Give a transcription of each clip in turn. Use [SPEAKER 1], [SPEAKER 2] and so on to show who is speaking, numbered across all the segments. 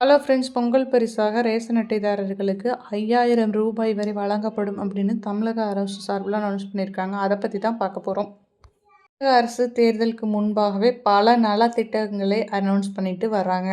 [SPEAKER 1] Hello friends Pongal பரிசாக ration அட்டைதாரர்களுக்கு ஐயாயிரம் ரூபாய் வரை வழங்கப்படும் அப்படின்னு தமிழக அரசு சார்பில் அனௌன்ஸ் பண்ணியிருக்காங்க. அதை பற்றி தான் பார்க்க போகிறோம் தமிழக அரசு தேர்தலுக்கு முன்பாகவே பல நலத்திட்டங்களை அனௌன்ஸ் பண்ணிட்டு வராங்க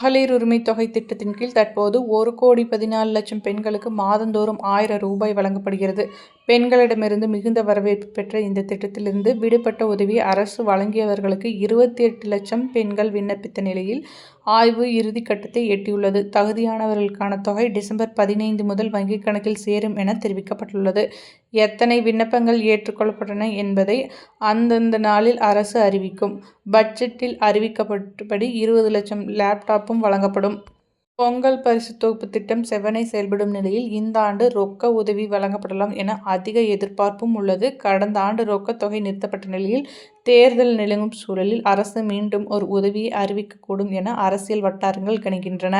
[SPEAKER 1] மகளிர் உரிமை தொகை திட்டத்தின் கீழ் தற்போது ஒரு கோடி பதினாலு லட்சம் பெண்களுக்கு மாதந்தோறும் ஆயிரம் ரூபாய் வழங்கப்படுகிறது. பெண்களிடமிருந்து மிகுந்த வரவேற்பு பெற்ற இந்த திட்டத்திலிருந்து விடுபட்ட உதவி அரசு வழங்கியவர்களுக்கு இருபத்தி எட்டு லட்சம் பெண்கள் விண்ணப்பித்த நிலையில் ஆய்வு இறுதிக்கட்டத்தை எட்டியுள்ளது. தகுதியானவர்களுக்கான தொகை டிசம்பர் பதினைந்து முதல் வங்கிக் கணக்கில் சேரும் என தெரிவிக்கப்பட்டுள்ளது. எத்தனை விண்ணப்பங்கள் ஏற்றுக்கொள்ளப்பட்டன என்பதை அந்தந்த நாளில் அரசு அறிவிக்கும். பட்ஜெட்டில் அறிவிக்கப்பட்டபடி இருபது லட்சம் லேப்டாப்பும் வழங்கப்படும். பொங்கல் பரிசு தொகுப்பு திட்டம் செவனை செயல்படும் நிலையில் இந்த ஆண்டு ரொக்க உதவி வழங்கப்படலாம் என அதிக எதிர்பார்ப்பும் உள்ளது. கடந்த ஆண்டு ரொக்க தொகை நிறுத்தப்பட்ட நிலையில் தேர்தல் நிலவும் சூழலில் அரசு மீண்டும் ஒரு உதவியை அறிவிக்கக்கூடும் என அரசியல் வட்டாரங்கள் கணிக்கின்றன.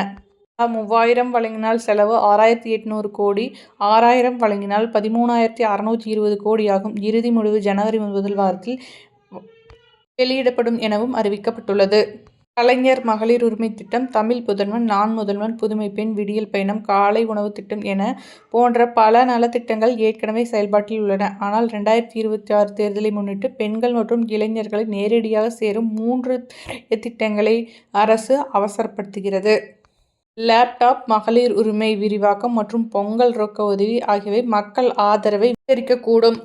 [SPEAKER 1] மூவாயிரம் வழங்கினால் செலவு ஆறாயிரத்தி எட்நூறு கோடி ஆறாயிரம் வழங்கினால் பதிமூணாயிரத்தி அறநூற்றி இருபது கோடியாகும். இறுதி முடிவு ஜனவரி முதல் வாரத்தில் வெளியிடப்படும் எனவும் அறிவிக்கப்பட்டுள்ளது. கலைஞர் மகளிர் உரிமை திட்டம் தமிழ் புதல்வன் நான் முதல்வன் புதுமை பெண் விடியல் பயணம் காலை உணவு திட்டம் என போன்ற பல நலத்திட்டங்கள் ஏற்கனவே செயல்பாட்டில் உள்ளன. ஆனால் ரெண்டாயிரத்தி இருபத்தி ஆறு தேர்தலை முன்னிட்டு பெண்கள் மற்றும் இளைஞர்களை நேரடியாக சேரும் மூன்று திட்டங்களை அரசு அவசரப்படுத்துகிறது. லேப்டாப் மகளிர் உரிமை விரிவாக்கம் மற்றும் பொங்கல் ரொக்க உதவி ஆகியவை மக்கள் ஆதரவை அதிகரிக்கக்கூடும்.